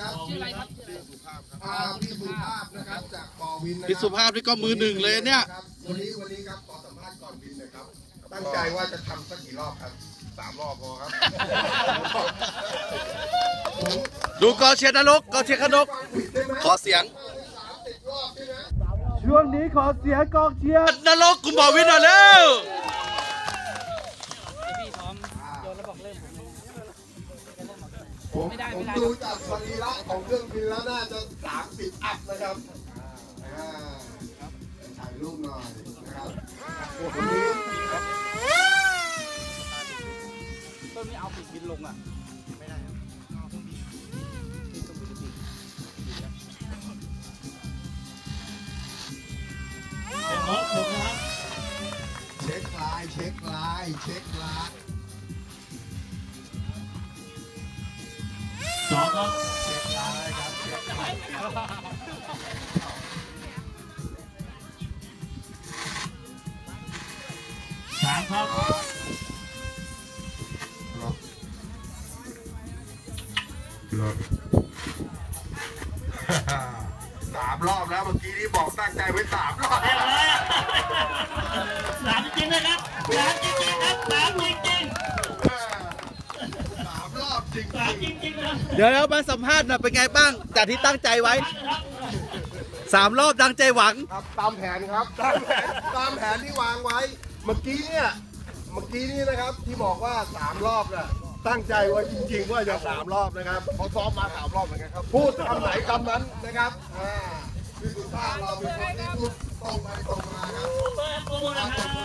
ครับชื่ออะไรครับอ่าพี่สุภาพนะครับจากปอวินนะคพี่รับสุภาพนี่ก็มือหนึ่งเลยเนี่ย ครับวันนี้วันนี้ครับขอสัมภาษณ์ก่อนบินหนะครับ ตั้งใจว่าจะทำสักกี่รอบครับสามรอบพอครับดูกองเชียร์นรกกองเชียร์ขนกขอเสียงช่วงนี้ขอเสียงกองเชียร์นรกกุมบอวินหน่อยเร็ว ผมไม่ได้ผไม่มได้ ดูจากสรีระของเครื่องบินแล้วน่าจะสามสิบอัพนะครับอ่าถ่ายรูปหน่อยนะครับวันนี้ต้นไม่เอาปิดบินลงอะ ไม่ได้ครับนี่ต้องบินบินเช็คลน์เช็คไลน์เช็คไลน์สองครับเช็คลน์ค รับเช็คไลน์สามครับสามรอบแล้วเมื่อกี้นี้บอกตั้งใจไว้สามรอบเรีย จริงๆสามจริงๆนะเดี๋ยวเรามาสัมภาษณ์หน่อยเป็นไงบ้าง จากที่ตั้งใจไว้นะครับสามรอบดังใจหวัง ครับตามแผนครับ ตามแผนตามแผนที่วางไว้ เมื่อกี้เนี่ย เมื่อกี้นี้นะครับที่บอกว่าสามรอบน่ะตั้งใจไว้จริง ๆ ว่าจะสามรอบนะครับเขาซ้อมมาสามรอบเหมือนกันครับ พูดคำไหนคำนั้นนะครับอ่าพี่สุภาพเราเป็นคนที่พูดตรงไปตรงมาครับ เปิดโปรโมทนะครับ